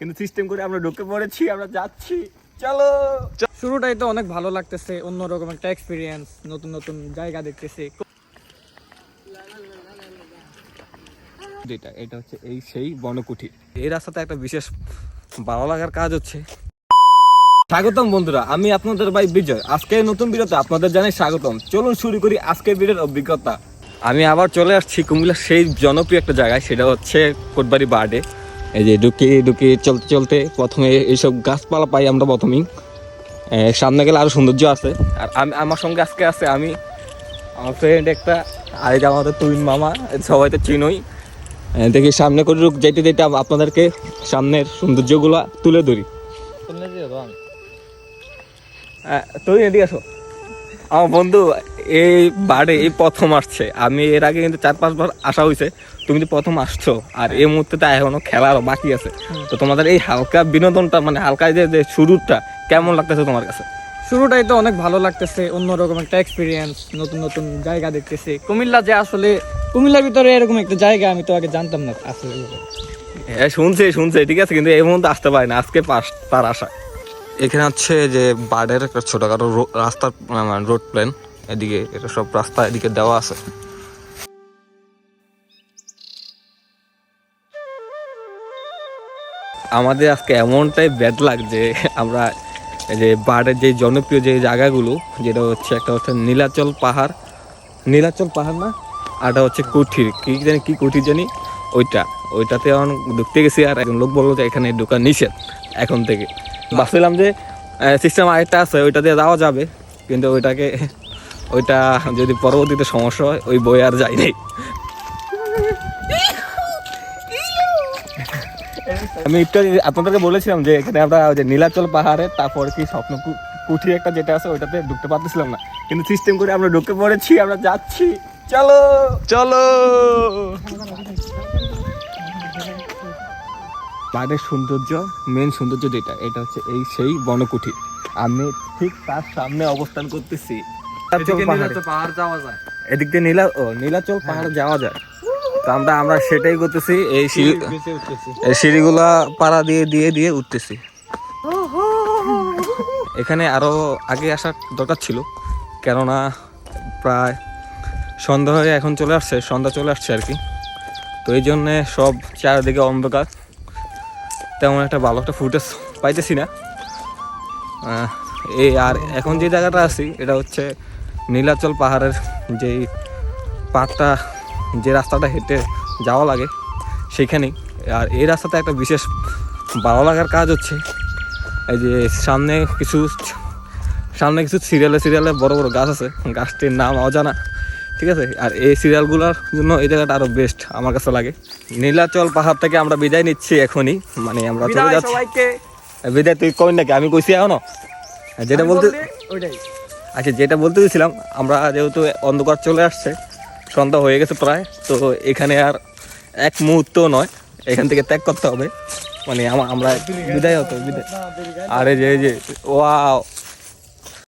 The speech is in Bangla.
কিন্তু সিস্টেম করে আমরা ঢুকে পড়েছি আমরা যাচ্ছি। চলো। শুরুটাই তো অনেক ভালো লাগতেছে অন্যরকম একটা এক্সপিরিয়েন্স নতুন নতুন জায়গা দেখতেছি। যেটা এটা হচ্ছে এই সেই বনকুঠি। এই রাস্তাতে একটা বিশেষ ভালো লাগার কাজ হচ্ছে। স্বাগতম বন্ধুরা আমি আপনাদের ভাই বিজয়। আজকে নতুন ভিডিওতে আপনাদের জানাই স্বাগতম। চলুন শুরু করি আজকের ভিডিওর অভিজ্ঞতা। আমি আবার চলে আসছি কুমিল্লার সেই জনপ্রিয় একটা জায়গায় সেটা হচ্ছে কোটবাড়ি বার্ডে। এই যে ঢুকে ঢুকে চলতে চলতে প্রথমে এইসব গাছপালা পাই আমরা প্রথমেই। সামনে গেলে আরও সৌন্দর্য আছে। আর আমি আমার সঙ্গে আজকে আছে আমি আমার ফ্রেন্ড একটা আর যে আমাদের তুইন মামা সবাই তো চিনই। দেখি সামনে করে রুক যেতে যেতে আপনাদেরকে সামনের সৌন্দর্যগুলো তুলে ধরি। তুই এদিকে আসো। আমার বন্ধু এই বারে এই প্রথম আসছে। আমি এর আগে কিন্তু চার পাঁচবার আসা হয়েছে তুমি তো প্রথম আসছো। আর এই মুহূর্তে তো এখনও খেলা আরও বাকি আছে। তো তোমাদের এই হালকা বিনোদনটা মানে হালকা যে যে শুরুটা কেমন লাগতেছে তোমার কাছে? শুরুটাই তো অনেক ভালো লাগতেছে। অন্যরকম একটা এক্সপিরিয়েন্স নতুন নতুন জায়গা দেখতেছি। কুমিল্লা যে আসলে কুমিল্লার ভিতরে এরকম একটা জায়গা আমি তো আগে জানতাম না আসলে। হ্যাঁ শুনছে শুনছে। ঠিক আছে কিন্তু এই মুহূর্তে আসতে পারে না। আজকে পাস তার আশা। এখানে হচ্ছে যে বার্ডের একটা ছোটখাটো রাস্তার রোড প্ল্যান এদিকে এটা সব রাস্তা এদিকে দেওয়া আছে। আমাদের আজকে এমনটাই ব্যাড লাগ যে আমরা যে বার্ডের যে জনপ্রিয় যে জায়গাগুলো, যেটা হচ্ছে একটা হচ্ছে নীলাচল পাহাড়। নীলাচল পাহাড় না? আরটা হচ্ছে কুঠির। কি জানি, কি কুঠির জানি? ওইটা। ওইটাতে এখন ঢুকতে গেছি আর একজন লোক বলল যে এখানে ঢোকা নিষেধ এখন থেকে। ভাবছিলাম যে সিস্টেম আরেকটা আছে, ওইটা দিয়ে যাওয়া যাবে। কিন্তু ওইটাকে, ওইটা যদি পরবর্তীতে সমস্যা হয়, ওই বই আর যাই নাই। আমি একটু আপনাদেরকে বলেছিলাম যে, এখানে আমরা ওই যে নীলাচল পাহাড়ে, তারপর কি স্বপ্ন কুঠি একটা যেটা আছে, ওইটাতে ঢুকতে পারতেছিলাম না। কিন্তু সিস্টেম করে আমরা ঢুকে পড়েছি, আমরা যাচ্ছি। চলো! চলো! বাইরের সৌন্দর্য মেন সৌন্দর্য যেটা এটা হচ্ছে এই সেই বনকুঠি। আমি ঠিক তার সামনে অবস্থান করতেছি। নীলাচল পাহাড়। যাওয়া যায়। এদিক দিয়ে নীলা ও নীলাচল পাহাড়ে যাওয়া যায়। তো আমরা আমরা সেটাই করতেছি এই সিঁড়ি এই সিঁড়িগুলা পাড়া দিয়ে দিয়ে দিয়ে উঠতেছি। এখানে আরও আগে আসার দরকার ছিল কেননা প্রায় সন্ধ্যা হয়ে এখন চলে আসছে সন্ধ্যা চলে আসছে আর কি। তো এই জন্যে সব চারিদিকে অন্ধকার। তেমন একটা ভালো একটা ফুটেজ পাইতেছি না। এই আর এখন যে জায়গাটা আছি, এটা হচ্ছে নীলাচল পাহাড়ের যেই পাহাড়টা যে রাস্তাটা হেঁটে যাওয়া লাগে সেখানেই। আর এই রাস্তাতে একটা বিশেষ ভালো লাগার কাজ হচ্ছে, এই যে সামনে কিছু সামনে কিছু সিরিয়ালে সিরিয়ালে বড় বড় গাছ আছে, গাছটির নাম অজানা। ঠিক আছে? আর এই সিরিয়ালগুলোর জন্য এই জায়গাটা আরও বেস্ট আমার কাছে লাগে। নীলাচল পাহাড় থেকে আমরা বিদায় নিচ্ছি এখনই। মানে আমরা চলে যাচ্ছি। বিদায় তুই কই নাকি? আমি কইছি এখনও? যেটা বলতে আচ্ছা যেটা বলতে গেছিলাম আমরা যেহেতু অন্ধকার চলে আসছে সন্ধ্যা হয়ে গেছে প্রায় তো এখানে আর এক মুহূর্ত নয়। এখান থেকে ত্যাগ করতে হবে। মানে আমা- আমরা বিদায়। হতো বিদায়। আরে যে এই যে ওয়াও।